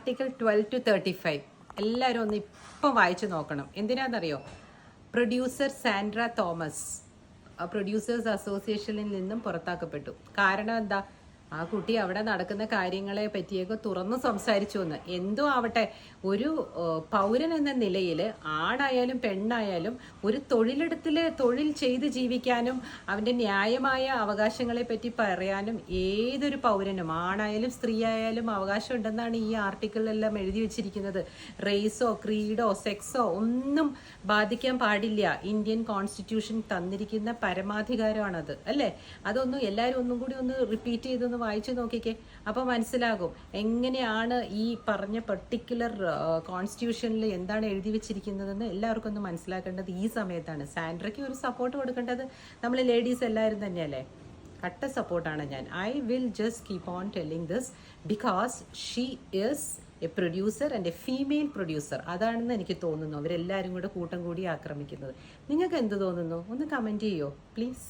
Article twelve to thirty five എല്ലാവരും ഒന്ന് ഇപ്പം വായിച്ചു നോക്കണം. എന്തിനാണെന്നറിയോ പ്രൊഡ്യൂസർ സാൻഡ്ര തോമസ് പ്രൊഡ്യൂസേഴ്സ് അസോസിയേഷനിൽ നിന്നും പുറത്താക്കപ്പെട്ടു. കാരണം എന്താ? ആ കുട്ടി അവിടെ നടക്കുന്ന കാര്യങ്ങളെ പറ്റിയൊക്കെ തുറന്ന് സംസാരിച്ചു എന്ന് എന്തോ ആവട്ടെ ഒരു പൗരൻ എന്ന നിലയിൽ ആണായാലും പെണ്ണായാലും ഒരു തൊഴിലിടത്തിൽ തൊഴിൽ ചെയ്ത് ജീവിക്കാനും അവന്റെ ന്യായമായ അവകാശങ്ങളെ പറ്റി പറയാനും ഏതൊരു പൗരനും ആണായാലും സ്ത്രീ ആയാലും അവകാശം ഉണ്ടെന്നാണ് ഈ ആർട്ടിക്കിളിലെല്ലാം എഴുതി വെച്ചിരിക്കുന്നത്. റേസോ ക്രീഡോ സെക്സോ ഒന്നും ബാധിക്കാൻ പാടില്ല. ഇന്ത്യൻ കോൺസ്റ്റിറ്റ്യൂഷൻ തന്നിരിക്കുന്ന പരമാധികാരമാണത് അല്ലേ? അതൊന്നും എല്ലാവരും ഒന്നും കൂടി ഒന്ന് റിപ്പീറ്റ് ചെയ്തൊന്ന് വായിച്ചു നോക്കിക്കേ. അപ്പോൾ മനസ്സിലാകും എങ്ങനെയാണ് ഈ പറഞ്ഞ പെർട്ടിക്കുലർ കോൺസ്റ്റിറ്റ്യൂഷനിൽ എന്താണ് എഴുതി വെച്ചിരിക്കുന്നതെന്ന് എല്ലാവർക്കും ഒന്ന് മനസ്സിലാക്കേണ്ടത് ഈ സമയത്താണ്. സാൻഡ്രയ്ക്ക് ഒരു സപ്പോർട്ട് കൊടുക്കേണ്ടത് നമ്മൾ ലേഡീസ് എല്ലാവരും തന്നെയല്ലേ? കട്ട സപ്പോർട്ടാണ് ഞാൻ. I will just keep on telling this because she is a producer and a female producer അതാണെന്ന് എനിക്ക് തോന്നുന്നു. അവരെല്ലാവരും കൂടെ കൂട്ടം കൂടി ആക്രമിക്കുന്നത്. നിങ്ങൾക്ക് എന്ത് തോന്നുന്നു? ഒന്ന് കമന്റ് ചെയ്യോ? പ്ലീസ്